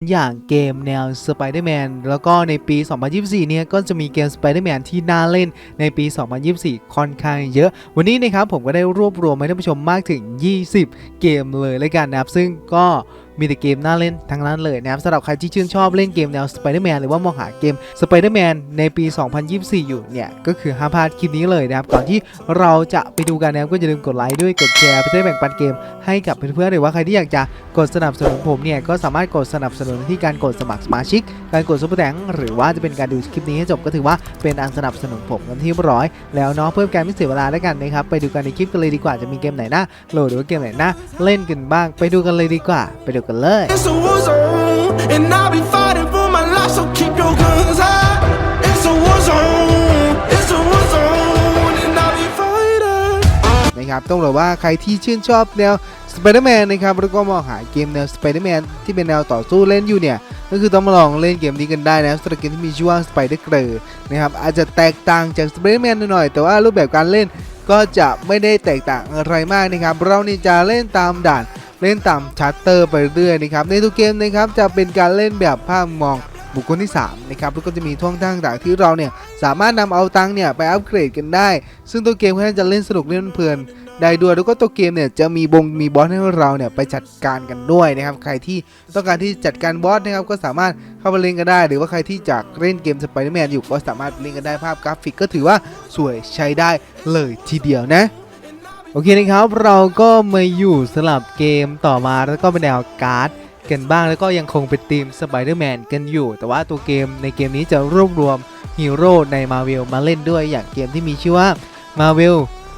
อย่างเกมแนว Spider-Man แล้วก็ในปี 2024 เนี่ยก็จะมีเกม Spider-Man ที่น่าเล่นในปี 2024 ค่อนข้างเยอะ วันนี้นะครับผมก็ได้รวบรวมมาให้ท่านผู้ชมมากถึง 20 เกมเลยแล้วกันนะครับ ซึ่งก็ มีแต่เกมน่าเล่นทั้งนั้นเลยนะครับสำหรับใครที่ชื่นชอบเล่นเกมแนว Spider-Man หรือว่ามองหาเกม Spider-Man ในปี 2024 อยู่เนี่ย ก็คือห้ามพลาดคลิปนี้เลยนะครับ ก่อนที่เราจะไปดูกันนะครับก็อย่าลืมกดไลค์ด้วยกดแชร์เพื่อได้แบ่งปันเกมให้กับเพื่อนๆหรือว่าใครที่อยากจะกดสนับสนุนผมเนี่ยก็สามารถกดสนับสนุนที่การกดสมัครสมาชิก การกดซุปเปอร์แตงหรือว่าจะเป็นการดูคลิปนี้ให้จบก็ถือว่าเป็นอันสนับสนุนผมกันที่บร้อยแล้วเนาะเพิ่มการไม่เสียเวลาแล้วกันนะครับไปดูกันในคลิปกันเลยดีกว่าจะมีเกมไหนน่าโหลดหรือว่าเกมไหนน่าเล่นกันบ้าง ไปดูกันเลยดีกว่าไปดูกันเลย It's a war zone, and I'll be fighting for my life, so keep your guns high. It's a war zone, it's a war zone, and I'll be fighting. นะครับต้องบอกว่าใครที่ชื่นชอบแนว Spider-Man นะครับแล้วก็มองหาเกมแนว Spider-Man ที่เป็นแนวต่อสู้เล่นอยู่เนี่ย ก็คือต้องมาลองเล่นเกมนี้กันได้นะสำหรับเกมที่มีชื่อว่า Spider g r e r นะครับอาจจะแตกต่างจาก Spider-Man หน่อยๆ แต่ว่ารูปแบบการเล่นก็จะไม่ได้แตกต่างอะไรมากนะครับ เรานี่จะเล่นตามด่าน เล่นตามชัตเตอร์ไปเรื่อยนะครับในทุกเกมนะครับจะเป็นการเล่นแบบภาพมองบุคคลที่3นะครับแล้วก็จะมีท่วงท่างต่างที่เราเนี่ยสามารถนำเอาตังเนี่ยไปอัปเกรดกันได้ ซึ่งตัวเกมก็น่าจะเล่นสนุกเล่นเพลินได้ด้วยแล้วก็ตัวเกมเนี่ยจะมีบงมีบอสให้เราเนี่ยไปจัดการกันด้วยนะครับใครที่ต้องการที่จัดการบอสนะครับก็สามารถเข้ามาเล่นกันได้ หรือว่าใครที่จากเล่นเกมสไปเดอร์แมนอยู่ก็สามารถเล่นกันได้ภาพกราฟิกก็ถือว่าสวยใช้ได้เลยทีเดียวนะ โอเคนะครับเราก็มาอยู่สลับเกมต่อมาแล้วก็เป็นแนวการ์ดกันบ้างแล้วก็ยังคงเป็นทีมสไปเดอร์แมนกันอยู่ แต่ว่าตัวเกมในเกมนี้จะรวบรวมฮีโร่ในมาเวลมาเล่นด้วยอย่างเกมที่มีชื่อว่า Marvel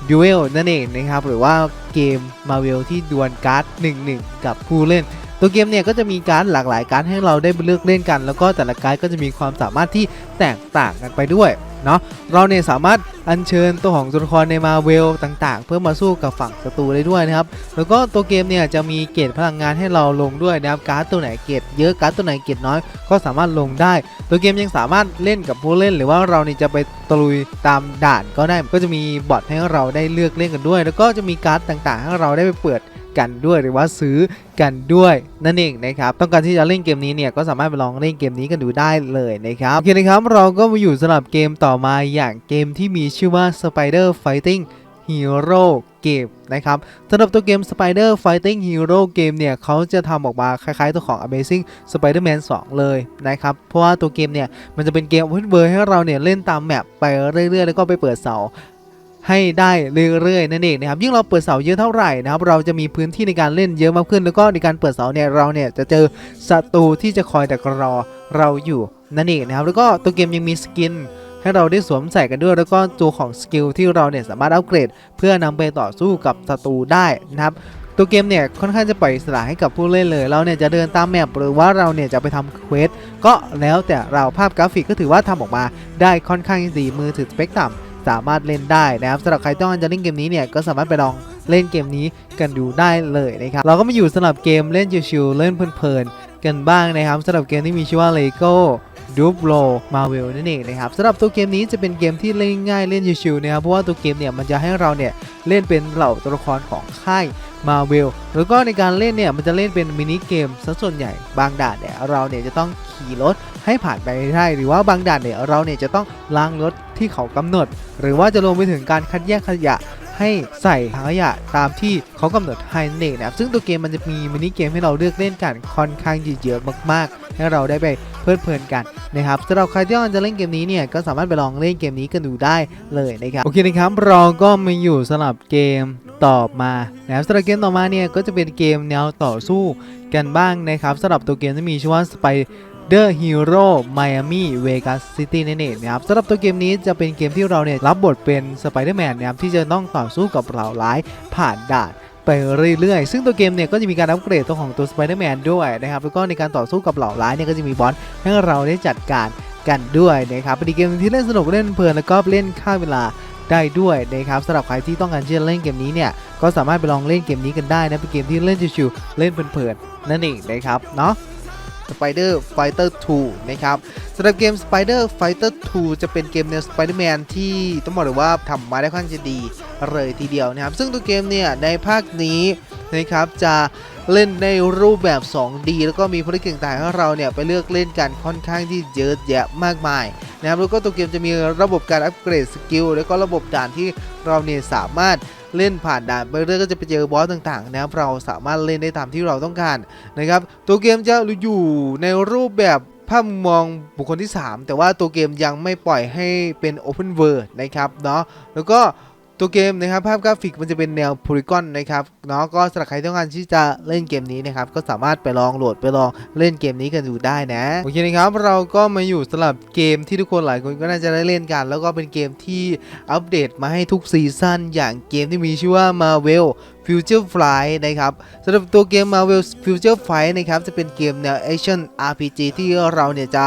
Duel นั่นเองนะครับ หรือว่าเกม Marvel ที่ดวลการ์ด 1-1 กับผู้เล่น ตัวเกมเนี่ยก็จะมีการหลากหลายการให้เราได้เลือกเล่นกัน แล้วก็แต่ละการก็จะมีความสามารถที่แตกต่างกันไปด้วยเนาะเราเนี่ยสามารถอัญเชิญตัวของตัวละครในมาเวลต่างๆ เพื่อมาสู้กับฝั่งศัตรูได้ด้วยนะครับ แล้วก็ตัวเกมเนี่ยจะมีเกรดพลังงานให้เราลงด้วยนะครับการ์ดตัวไหนเกรดเยอะการ์ดตัวไหนเกรดน้อย ก็สามารถลงได้ ตัวเกมยังสามารถเล่นกับผู้เล่น หรือว่าเราเนี่ยจะไปตะลุยตามด่านก็ได้ก็จะมีบอทให้เราได้เลือกเล่นกันด้วย แล้วก็จะมีการ์ดต่างๆ ให้เราได้ไปเปิด กันด้วยหรือว่าซื้อกันด้วยนั่นเองนะครับต้องการที่จะเล่นเกมนี้เนี่ยก็สามารถไปลองเล่นเกมนี้กันดูได้เลยนะครับโอเคนะครับเราก็มาอยู่สำหรับเกมต่อมาอย่างเกมที่มีชื่อว่า Spider Fighting Hero เกมนะครับสำหรับตัวเกม Spider Fighting Hero เกมเนี่ยเขาจะทำออกมาคล้ายๆตัวของ Amazing Spider-Man 2 เลยนะครับ เพราะว่าตัวเกมเนี่ยมันจะเป็นเกม Open World ให้เราเนี่ยเล่นตามแมปไปเรื่อยๆ แล้วก็ไปเปิดเสา ให้ได้เรื่อยๆนั่นเองนะครับยิ่งเราเปิดเสาเยอะเท่าไหร่นะครับเราจะมีพื้นที่ในการเล่นเยอะมากขึ้น แล้วก็ในการเปิดเสาเนี่ยเราเนี่ยจะเจอศัตรูที่จะคอยแต่รอเราอยู่นั่นเองนะครับแล้วก็ตัวเกมยังมีสกินให้เราได้สวมใส่กันด้วยแล้วก็ตัวของสกิลที่เราเนี่ยสามารถอัปเกรด เพื่อนำไปต่อสู้กับศัตรูได้นะครับตัวเกมเนี่ยค่อนข้างจะปล่อยสระให้กับผู้เล่นเลย เราเนี่ยจะเดินตามแมปหรือว่าเราเนี่ยจะไปทำเควสก็แล้วแต่เราภาพกราฟิกก็ถือว่าทำออกมาได้ค่อนข้างดีมือถือสเปกต่ำ สามารถเล่นได้นะครับสำหรับใครต้องการจะเล่นเกมนี้เนี่ยก็สามารถไปลองเล่นเกมนี้กันดูได้เลยนะครับเราก็มาอยู่สำหรับเกมเล่นชิวๆเล่นเพลินๆกันบ้างนะครับสำหรับเกมที่มีชื่อว่า Lego ดูบโลมาเวลนั่นเองนะครับสำหรับตัวเกมนี้จะเป็นเกมที่เล่นง่ายเล่นชิวๆนะครับเพราะว่าตัวเกมเนี่ยมันจะให้เราเนี่ยเล่นเป็นเหล่าตัวละครของค่าย มาเวลแล้วก็ในการเล่นเนี่ยมันจะเล่นเป็นมินิเกมซะส่วนใหญ่บางด่านเนี่ยเราเนี่ยจะต้องขี่รถให้ผ่านไปได้หรือว่าบางด่านเนี่ยเราเนี่ยจะต้องล้างรถที่เขากำหนด หรือว่าจะลงไปถึงการคัดแยกขยะให้ใส่ถังขยะตามที่เขากำหนดให้นั่นเองนะครับซึ่งตัวเกมมันจะมีมินิเกมให้เราเลือกเล่นกันค่อนข้างเยอะๆมากๆ ให้เราได้ไปเพลิดเพลินกันนะครับสำหรับใครที่ต้องการจะเล่นเกมนี้เนี่ยก็สามารถไปลองเล่นเกมนี้กันดูได้เลยนะครับโอเคนะครับเราก็มาอยู่สลับเกม ต่อมานะครับสำหรับเกมต่อมาเนี่ยก็จะเป็นเกมแนวต่อสู้กันบ้างนะครับสำหรับตัวเกมที่มีชื่อว่า Spy The Hero Miami Vegas City นั่นเองนะครับสำหรับตัวเกมนี้จะเป็นเกมที่เราเนี่ยรับบทเป็น Spider-Man นะครับที่จะต้องต่อสู้กับเหล่าร้ายผ่านด่านไปเรื่อยๆ ซึ่งตัวเกมเนี่ยก็จะมีการอัปเกรดตัวของตัว Spider-Man ด้วยนะครับ แล้วก็ในการต่อสู้กับเหล่าร้ายเนี่ยก็จะมีบอสให้เราได้จัดการกันด้วยนะครับเป็นเกมที่เล่นสนุกเล่นเพลินแล้วก็เล่นฆ่าเวลา ได้ด้วยนะครับสำหรับใครที่ต้องการที่จะเล่นเกมนี้เนี่ยก็สามารถไปลองเล่นเกมนี้กันได้นะเป็นเกมที่เล่นชิวๆเล่นเพลินๆนั่นเองนะครับเนาะ Spider Fighter 2 นะครับสำหรับเกม Spider Fighter 2 จะเป็นเกมแนว Spider-Man ที่ต้องบอกเลยว่าทำมาได้ค่อนข้างจะดีเลยทีเดียวนะครับ ซึ่งตัวเกมเนี่ยในภาคนี้นะครับจะ เล่นในรูปแบบ 2D แล้วก็มีภารกิจต่างๆให้เราเนี่ยไปเลือกเล่นกันค่อนข้างที่เยอะแยะมากมายนะครับแล้วก็ตัวเกมจะมีระบบการอัปเกรดสกิลแล้วก็ระบบด่านที่เราเนี่ยสามารถเล่นผ่านด่านไปเรื่อยก็จะไปเจอบอสต่างๆนะครับเราสามารถเล่นได้ตามที่เราต้องการนะครับตัวเกมจะอยู่ในรูปแบบภาพมุมมองบุคคลที่ 3 แต่ว่าตัวเกมยังไม่ปล่อยให้เป็น Open World นะครับเนาะแล้วก็ ตัวเกมนะครับภาพกราฟิกมันจะเป็นแนวโพลีกอนนะครับเนาะก็สำหรับใครต้องการที่จะเล่นเกมนี้นะครับก็สามารถไปลองโหลดไปลองเล่นเกมนี้กันดูได้นะโอเคนะครับเราก็มาอยู่สำหรับเกมที่ทุกคนหลายคนก็น่าจะได้เล่นกัน แล้วก็เป็นเกมที่อัปเดตมาให้ทุกซีซั่นอย่างเกมที่มีชื่อว่า Marvel Future Flight นะครับสำหรับตัวเกม Marvel Future Flight นะครับจะเป็นเกมแนว Action RPG ที่เราเนี่ยจะ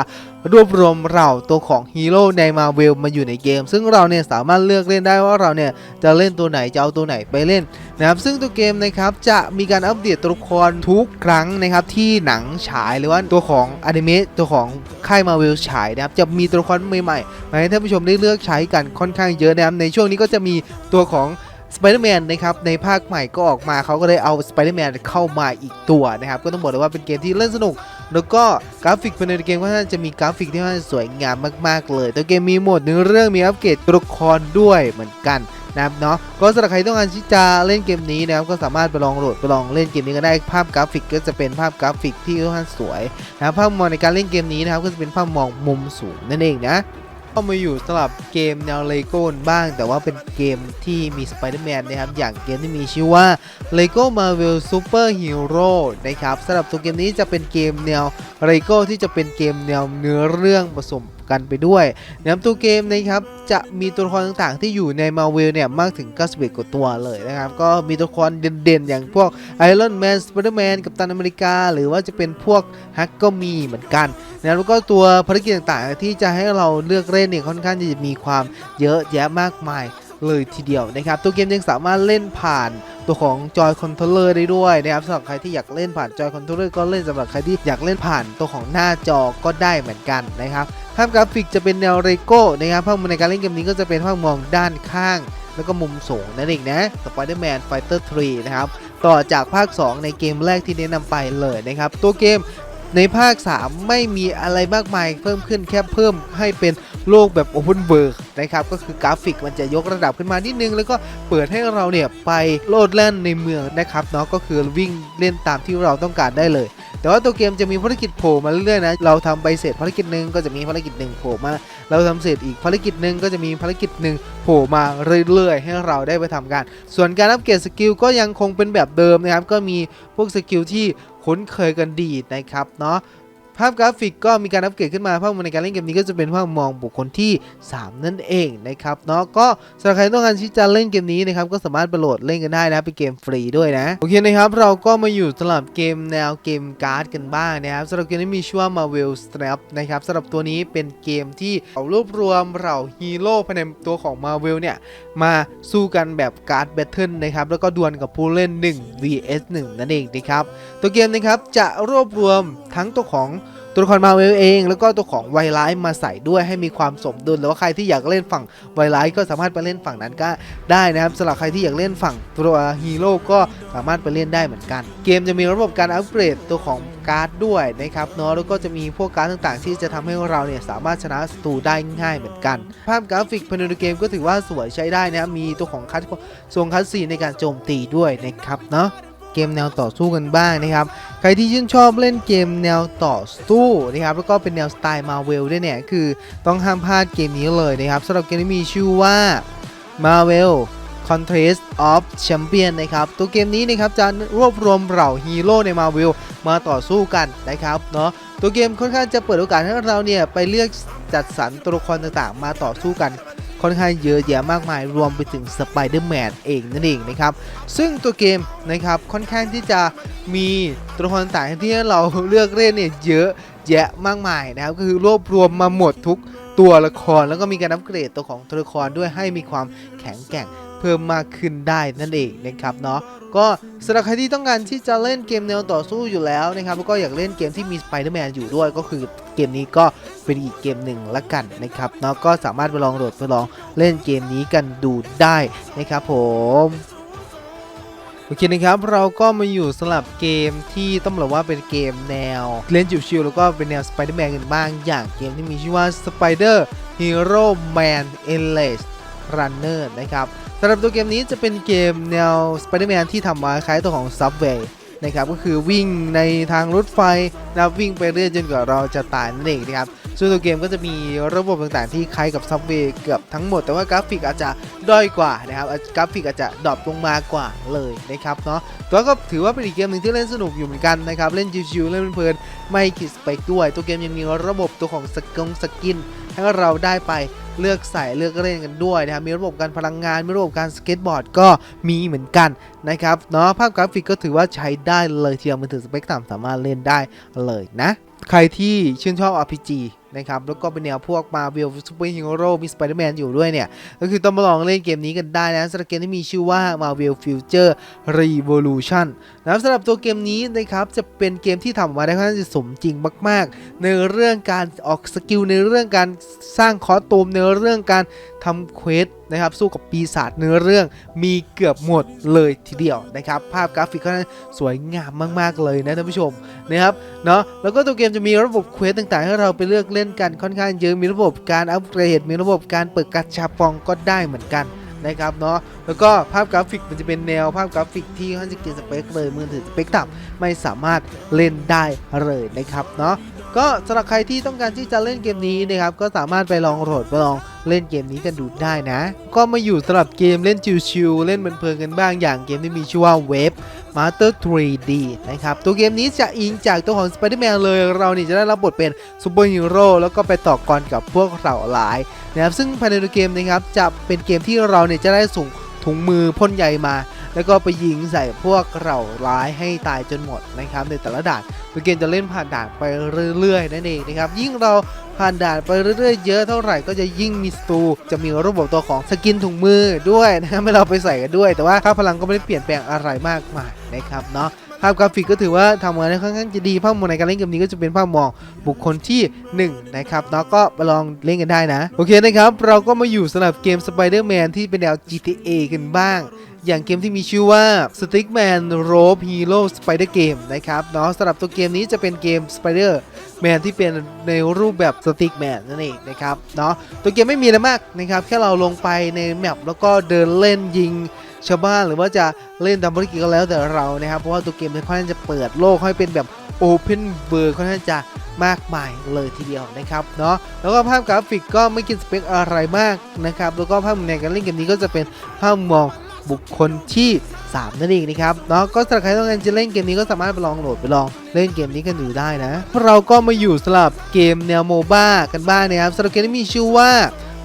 รวบรวมเราตัวของฮีโร่ในมาเวลมาอยู่ในเกม ซึ่งเราเนี่ยสามารถเลือกเล่นได้ว่าเราเนี่ยจะเล่นตัวไหนจะเอาตัวไหนไปเล่นนะครับซึ่งตัวเกมนะครับจะมีการอัปเดตตัวละครทุกครั้งนะครับที่หนังฉายหรือว่าตัวของอนิเมะตัวของค่ายมาเวลฉายนะครับจะมีตัวละครใหม่ๆมาให้ท่านผู้ชมได้เลือกใช้กันค่อนข้างเยอะนะครับในช่วงนี้ก็จะมีตัวของ สไปเดอร์แมนนะครับในภาคใหม่ก็ออกมาเขาก็เลยเอาสไปเดอร์แมนเข้ามาอีกตัวนะครับก็ต้องบอกเลยว่าเป็นเกมที่เล่นสนุก แล้วก็กราฟิกภายในเกมก็น่าจะมีกราฟิกที่มันสวยงามมากๆเลย ตัวเกมมีโหมดเนื้อเรื่องมีอัปเกรดตัวละครด้วยเหมือนกันนะครับเนาะก็สำหรับใครต้องการที่จะเล่นเกมนี้นะครับก็สามารถไปลองโหลดไปลองเล่นเกมนี้กันได้ภาพกราฟิกก็จะเป็นภาพกราฟิกที่ค่อนข้างสวยนะภาพมองในการเล่นเกมนี้นะครับก็จะเป็นภาพมองมุมสูงนั่นเองนะ ก็มาอยู่สำหรับเกมแนวเลโก้บ้าง แต่ว่าเป็นเกมที่มีสไปเดอร์แมนนะครับ อย่างเกมที่มีชื่อว่า Lego Marvel Super Hero นะครับสำหรับตัวเกมนี้จะเป็นเกมแนวเลโก้ที่จะเป็นเกมแนวเนื้อเรื่องผสม กันไปด้วยนตัวเกมนะครับจะมีตัวละครต่างๆ ที่อยู่ในมาเวลเนี่ยมากถึง 91 กว่าตัวเลยนะครับ ก็มีตัวละครเด่นๆ อย่างพวก Iron Man Spider-Man กัปตันอเมริกา หรือว่าจะเป็นพวกฮักก็มีเหมือนกันนะแล้วก็ตัวภารกิจต่างๆ ที่จะให้เราเลือกเล่นเนี่ยค่อนข้างจะมีความเยอะแยะมากมาย เลยทีเดียวนะครับ ตัวเกมยังสามารถเล่นผ่านตัวของจอยคอนโทรลเลอร์ได้ด้วยนะครับสำหรับใครที่อยากเล่นผ่านจอยคอนโทรลเลอร์ก็เล่นสำหรับใครที่อยากเล่นผ่านตัวของหน้าจอก็ได้เหมือนกันนะครับภาพกราฟิกจะเป็นแนวเรโก้นะครับภาพในการเล่นเกมนี้ก็จะเป็นภาพมองด้านข้าง แล้วก็มุมสูงนั่นเองนะ Spider-Man Fighter 3 นะครับ ต่อจากภาค 2 ในเกมแรกที่แนะนำไปเลยนะครับ ตัวเกมในภาค 3 ไม่มีอะไรมากมายเพิ่มขึ้นแค่เพิ่มให้เป็น โลกแบบ Open World นะครับก็คือกราฟิกมันจะยกระดับขึ้นมานิดนึง แล้วก็เปิดให้เราเนี่ยไปโลดแล่นในเมืองนะครับเนาะก็คือวิ่งเล่นตามที่เราต้องการได้เลย แต่ว่าตัวเกมจะมีภารกิจโผล่มาเรื่อยๆนะเราทำไปเสร็จภารกิจหนึ่งก็จะมีภารกิจหนึ่งโผล่มาเราทำเสร็จอีกภารกิจหนึ่งก็จะมีภารกิจหนึ่งโผล่มาเรื่อยๆ ให้เราได้ไปทำกันส่วนการอัปเกรดสกิลก็ยังคงเป็นแบบเดิมนะครับก็มีพวกสกิลที่คุ้นเคยกันดีนะครับเนาะ ภาพกราฟิกก็มีการอัปเกรดขึ้นมาภาพในการเล่นเกมนี้ก็จะเป็นภาพมองบุคคลที่ 3 นั่นเองนะครับเนาะก็สำหรับใครต้องการที่จะเล่นเกมนี้นะครับก็สามารถไปโหลดเล่นกันได้นะเป็นเกมฟรีด้วยนะโอเคนะครับเราก็มาอยู่สำหรับเกมแนวเกมการ์ดกันบ้างนะครับสำหรับเกมนี้มีชื่อว่า Marvel Snap นะครับสำหรับตัวนี้เป็นเกมที่เอารวบรวมเหล่าฮีโร่ภายในตัวของ Marvel เนี่ยมาสู้กันแบบการ์ดแบทเทิลนะครับแล้วก็ดวลกับผู้เล่น 1 vs 1 นั่นเองนะครับตัวเกมนะครับจะรวบรวมทั้งตัวของ ตัวละครมาเวลเอง แล้วก็ตัวของไวไลท์มาใส่ด้วยให้มีความสมดุลแล้วว่าใครที่อยากเล่นฝั่งไวไลท์ก็สามารถไปเล่นฝั่งนั้นก็ได้นะครับสำหรับใครที่อยากเล่นฝั่งตัวฮีโร่ก็สามารถไปเล่นได้เหมือนกัน เกมจะมีระบบการอัปเกรดตัวของการ์ดด้วยนะครับเนาะแล้วก็จะมีพวกการ์ดต่างๆ ที่จะทำให้เราเนี่ยสามารถชนะศัตรูได้ง่ายเหมือนกัน ภาพกราฟิกภายในเกมก็ถือว่าสวยใช้ได้นะมีตัวของคัดทรงคัดซีในการโจมตีด้วยนะครับเนาะ เกมแนวต่อสู้กันบ้างนะครับ ใครที่ชื่นชอบเล่นเกมแนวต่อสู้นะครับแล้วก็เป็นแนวสไตล์มาเวลด้วยเนี่ยคือต้องห้ามพลาดเกมนี้เลยนะครับสำหรับเกมนี้มีชื่อว่า Marvel Contest of Champion นะครับ ตัวเกมนี้นะครับจะรวบรวมเหล่าฮีโร่ใน Marvel มาต่อสู้กันนะครับเนาะ ตัวเกมค่อนข้างจะเปิดโอกาสให้เราเนี่ยไปเลือกจัดสรรตัวละครต่างๆ มาต่อสู้กัน ค่อนข้างเยอะแยะมากมาย รวมไปถึงสไปเดอร์แมนเองนั่นเองนะครับ ซึ่งตัวเกมนะครับค่อนข้างที่จะมีตัวละครต่างๆที่เราเลือกเล่นเนี่ยเยอะแยะมากมายนะครับ ก็คือรวบรวมมาหมดทุกตัวละครแล้วก็มีการอัปเกรดตัวของตัวละครด้วยให้มีความแข็งแกร่ง เพิ่มมากขึ้นได้นั่นเองนะครับเนาะก็สำหรับใครที่ต้องการที่จะเล่นเกมแนวต่อสู้อยู่แล้วนะครับแล้วก็อยากเล่นเกมที่มีสไปเดอร์แมนอยู่ด้วย ก็คือเกมนี้ก็เป็นอีกเกมหนึ่งละกันนะครับเนาะก็สามารถไปลองโหลดไปลองเล่นเกมนี้กันดูได้นะครับผมโอเคนะครับเราก็มาอยู่สลับเกมที่ต้องบอกว่าเป็นเกมแนวเล่นชิวๆแล้วก็เป็นแนว Spider-Man กันบ้างอย่างเกมที่มีชื่อว่า Spider Hero Man Endless Runner นะครับำหรับตัวเกมนี้จะเป็นเกมแนว Spider-Man ที่ทำมาคล้ายตัวของ Subway นะครับก็คือวิ่งในทางรถไฟนะวิ่งไปเรื่อยจนกว่าเราจะตายนั่นเองนะครับซึ่งตัวเกมก็จะมีระบบต่างๆที่คล้ายกับ Subway เกือบทั้งหมด แต่ว่ากราฟิกอาจจะด้อยกว่านะครับกราฟิกอาจจะดรอปลงมากว่าเลยนะครับเนาะแต่ว่าก็ถือว่าเป็นอีกเกมหนึ่งที่เล่นสนุกอยู่เหมือนกันนะครับเล่นชิวๆเล่นเพลินไม่คิดสเปคด้วย ตัวเกมยังมีระบบตัวของสกงสกินให้เราได้ไป เลือกใส่เลือกเล่นกันด้วยนะครับมีระบบการพลังงานมีระบบการสเก็ตบอร์ดก็มีเหมือนกันนะครับเนาะภาพกราฟิกก็ถือว่าใช้ได้เลยทีเดียวมันถึงสเปคต่ำสามารถเล่นได้เลยนะ ใครที่ชื่นชอบ RPG นะครับแล้วก็เป็นแนวพวก Marvel Super Hero มี Spider-Man อยู่ด้วยเนี่ย ก็คือต้องมาลองเล่นเกมนี้กันได้นะสำหรับเกมที่มีชื่อว่า Marvel Future Revolution นะครับสำหรับตัวเกมนี้นะครับจะเป็นเกมที่ทำมาได้ค่อนข้างจะสมจริงมาก ๆ ในเรื่องการออกสกิลในเรื่องการสร้างคอสตูมในเรื่องการทำเควสนะครับสู้กับปีศาจเนื้อเรื่องมีเกือบหมดเลยทีเดียวนะครับ ภาพกราฟิกก็สวยงามมาก ๆ เลยนะท่านผู้ชมนะครับเนาะแล้วก็ตัวเกมจะมีระบบเควสต่างๆ ให้เราไปเลือกเล่นกันค่อนข้างเยอะมีระบบการอัปเกรดมีระบบการเปิดกระชับปองก็ได้เหมือนกันนะครับเนาะแล้วก็ภาพกราฟิกมันจะเป็นแนวภาพกราฟิกที่ค่อนข้างจะกินสเปคเลยมือถือสเปคต่ำไม่สามารถเล่นได้เลยนะครับเนาะ ก็สำหรับใครที่ต้องการที่จะเล่นเกมนี้นะครับก็สามารถไปลองโหลดไปลองเล่นเกมนี้กันดูได้นะ ก็มาอยู่สำหรับเกมเล่นชิวๆเล่นเพลินๆกันบ้างอย่างเกมที่มีชื่อว่า Wave Master 3D นะครับตัวเกมนี้จะอิงจากตัวของ Spider-Man เลย เรานี่จะได้รับบทเป็นซูเปอร์ฮีโร่แล้วก็ไปต่อกรกับพวกเหล่าหลายนะครับซึ่งภายในตัวเกมนะครับจะเป็นเกมที่เราเนี่ยจะได้ส่งถุงมือพ่นใยมา แล้วก็ไปยิงใส่พวกเหล่าร้ายให้ตายจนหมดนะครับในแต่ละด่านตัวเกมจะเล่นผ่านด่านไปเรื่อยๆนั่นเองนะครับยิ่งเราผ่านด่านไปเรื่อยๆเยอะเท่าไหร่ก็จะยิ่งมีสตูจะมีระบบตัวของสกินถุงมือด้วยนะครับให้เราไปใส่กันด้วย แต่ว่าค่าพลังก็ไม่ได้เปลี่ยนแปลงอะไรมากมายนะครับเนาะ ภาพกราฟิกก็ถือว่าทำงานได้ค่อนข้างจะดีภาพมองในการเล่นเกมนี้ก็จะเป็นภาพมองบุคคลที่ 1 นะครับเนาะก็ไปลองเล่นกันได้นะ โอเคนะครับ เราก็มาอยู่สำหรับเกม Spider-Man ที่เป็นแนว GTA กันบ้าง อย่างเกมที่มีชื่อว่า Stickman Rope Hero Spider Game นะครับเนาะสำหรับตัวเกมนี้จะเป็นเกม Spider Man ที่เป็นในรูปแบบ Stickman นั่นเองนะครับเนาะตัวเกมไม่มีอะไรมากนะครับแค่เราลงไปในแมปแล้วก็เดินเล่นยิง ชาวบ้านหรือว่าจะเล่นตามภารกิจก็แล้วแต่เรานะครับ เพราะว่าตัวเกมนค่อนข้างจะเปิดโลกให้เป็นแบบ Open World ค่อนข้างจะมากมายเลยทีเดียวนะครับเนาะแล้วก็ภาพกราฟิกก็ไม่กินสเปคอะไรมากนะครับ แล้วก็ภาพในการเล่นเกมนี้ก็จะเป็นภาพมองบุคคลที่ 3 นั่นเองนะครับเนาะก็สำหรับใครต้องการจะเล่นเกมนี้ก็สามารถไปลองโหลดไปลองเล่นเกมนี้กันดูได้นะเราก็มาอยู่สำหรับเกมแนวโมบ้ากันบ้างนะครับสำหรับเกมที่มีชื่อว่า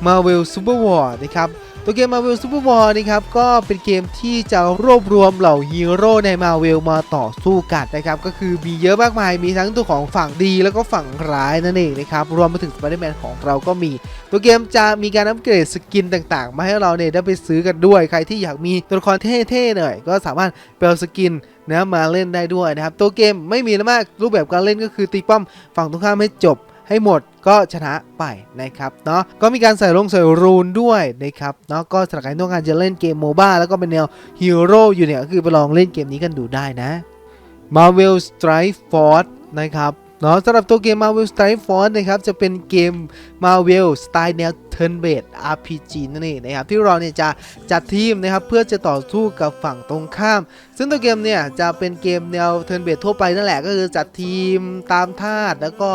Marvel Super War นะครับ ตัวเกม Marvel Super War นะครับก็เป็นเกมที่จะรวบรวมเหล่าฮีโร่ใน Marvel มาต่อสู้กันนะครับก็คือมีเยอะมากมายมีทั้งตัวของฝั่งดี แล้วก็ฝั่งร้ายนั่นเองนะครับรวมไปถึง Spider-Man ของเราก็มี ตัวเกมจะมีการอัปเกรดสกินต่างๆ มาให้เราเนี่ยได้ไปซื้อกันด้วย ใครที่อยากมีตัวละครเท่ๆหน่อยก็สามารถไปเอาสกินนะมาเล่นได้ด้วยนะครับตัวเกมไม่มีอะไรมากรูปแบบการเล่นก็คือตีป้อมฝั่งตรงข้ามให้จบ ให้หมดก็ชนะไปนะครับเนาะก็มีการใส่ลงใส่รูนด้วยนะครับเนาะก็สำหรับใครต้องการจะเล่นเกมโมบ้าแล้วก็เป็นแนวฮีโร่อยู่เนี่ยก็คือไปลองเล่นเกมนี้กันดูได้นะ Marvel Strike Force นะครับ เนาะสำหรับตัวเกม Marvel Strike Force นะครับจะเป็นเกม Marvel สไตล์แนว Turn Based RPG นั่นเองนะครับที่เราเนี่ยจะจัดทีมนะครับเพื่อจะต่อสู้กับฝั่งตรงข้าม ซึ่งตัวเกมเนี่ยจะเป็นเกมแนว Turn Based ทั่วไปนั่นแหละก็คือจัดทีมตามธาตุแล้วก็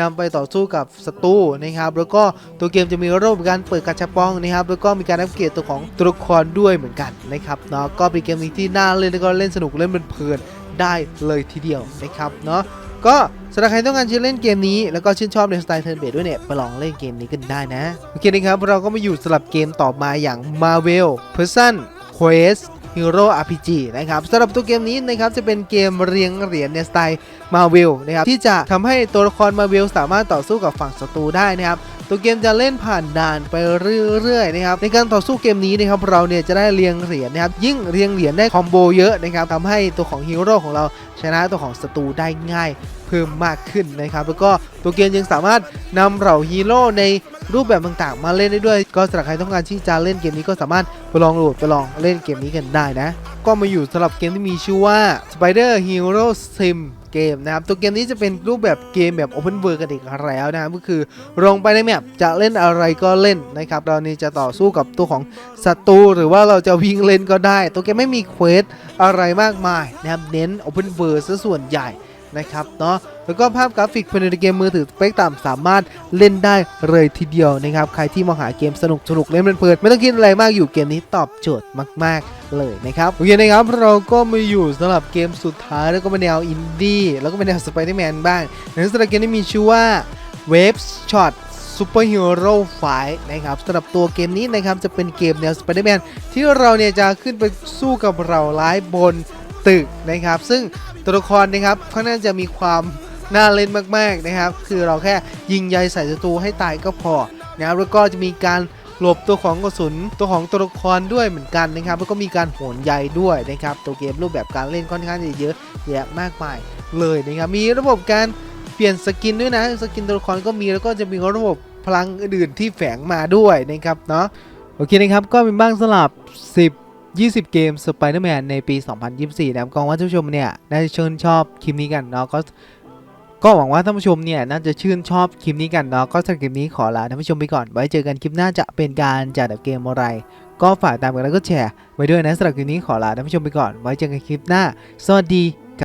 นำไปต่อสู้กับศัตรูนะครับแล้วก็ตัวเกมจะมีระบบการเปิดกระชับปองนะครับแล้วก็มีการอัปเกรดตัวของตัวละครด้วยเหมือนกันนะครับเนาะก็เป็นเกมที่น่าเล่นแล้วก็เล่นสนุกเล่นเพลินได้เลยทีเดียวนะครับเนาะก็ำหรับใครต้องการจะเล่นเกมนี้ แล้วก็ชื่นชอบในสไตล์เทิร์นเบดด้วยเนี่ยไปลองเล่นเกมนี้กันได้นะ โอเคนะครับเราก็มาอยู่สลับเกมต่อมาอย่าง Marvel Person Quest Hero RPG นะครับสำหรับตัวเกมนี้นะครับจะเป็นเกมเรียงเหรียญในสไตล์มาเวลนะครับที่จะทำให้ตัวละครมาเวลสามารถต่อสู้กับฝั่งศัตรูได้นะครับ ตัวเกมจะเล่นผ่านด่านไปเรื่อยๆนะครับในการต่อสู้เกมนี้นะครับเราเนี่ยจะได้เรียงเหรียญนะครับยิ่งเรียงเหรียญได้คอมโบเยอะนะครับทำให้ตัวของฮีโร่ของเราชนะตัวของศัตรูได้ง่ายเพิ่มมากขึ้นนะครับแล้วก็ตัวเกมยังสามารถนำเหล่าฮีโร่ในรูปแบบต่างๆ มาเล่นได้ด้วย ก็สำหรับใครต้องการที่จะเล่นเกมนี้ก็สามารถไปลองโหลดไปลองเล่นเกมนี้กันได้นะ ก็มาอยู่สำหรับเกมที่มีชื่อว่า Spider Hero Sim เกมนะครับ ตัวเกมนี้จะเป็นรูปแบบเกมแบบ Open World กันอีกแล้วนะครับก็คือลงไปในแมปจะเล่นอะไรก็เล่นนะครับเรานี่จะต่อสู้กับตัวของศัตรูหรือว่าเราจะวิ่งเล่นก็ได้ ตัวเกมไม่มีเควสอะไรมากมายนะครับเน้น Open World ซะส่วนใหญ่ นะครับเนาะแล้วก็ภาพกราฟิกภายในเกมมือถือสเปคต่ำสามารถเล่นได้เลยทีเดียวนะครับใครที่มองหาเกมสนุกสนุกเล่นเพลินไม่ต้องคิดอะไรมากอยู่เกมนี้ตอบโจทย์มาก ๆ เลยนะครับโอเคนะครับเราก็มาอยู่สำหรับเกมสุดท้ายแล้วก็เป็นแนวอินดี้แล้วก็เป็นแนวสไปเดอร์แมนบ้างในสำหรับเกมนี้มีชื่อว่า Wave Shot Super Hero Fight นะครับสำหรับตัวเกมนี้นะครับจะเป็นเกมแนว Spider-Man ที่เราเนี่ยจะขึ้นไปสู้กับเราร้ายบน ตึกนะครับ ซึ่งตัวละครนะครับเขาน่าจะมีความน่าเล่นมากๆนะครับ คือเราแค่ยิงใยใส่ศัตรูให้ตายก็พอนะครับแล้วก็จะมีการหลบตัวของกระสุนตัวของตัวละครด้วยเหมือนกันนะครับ แล้วก็มีการโหนใยด้วยนะครับ ตัวเกมรูปแบบการเล่นค่อนข้างจะเยอะแยะมากมายเลยนะครับมีระบบการเปลี่ยนสกินด้วยนะสกินตัวละครก็มีแล้วก็จะมีระบบพลังอื่นๆที่แฝงมาด้วยนะครับเนาะโอเคนะครับก็เป็นบ้างสลับ 10 20 เกม Spider-Man ในปี 2024 นะครับกองว่าท่านผู้ชมเนี่ยน่าจะชื่นชอบคลิปนี้กันเนาะก็ก็หวังว่าท่านผู้ชมเนี่ยน่าจะชื่นชอบคลิปนี้กันเนาะก็สำหรับคลิปนี้ขอลาท่านผู้ชมไปก่อน ไว้เจอกันคลิปหน้าจะเป็นการจัดเกมอะไร ก็ฝากตามกันแล้วก็แชร์ไว้ด้วยนะสำหรับคลิปนี้ขอลาท่านผู้ชมไปก่อน ไว้เจอกันคลิปหน้า สวัสดี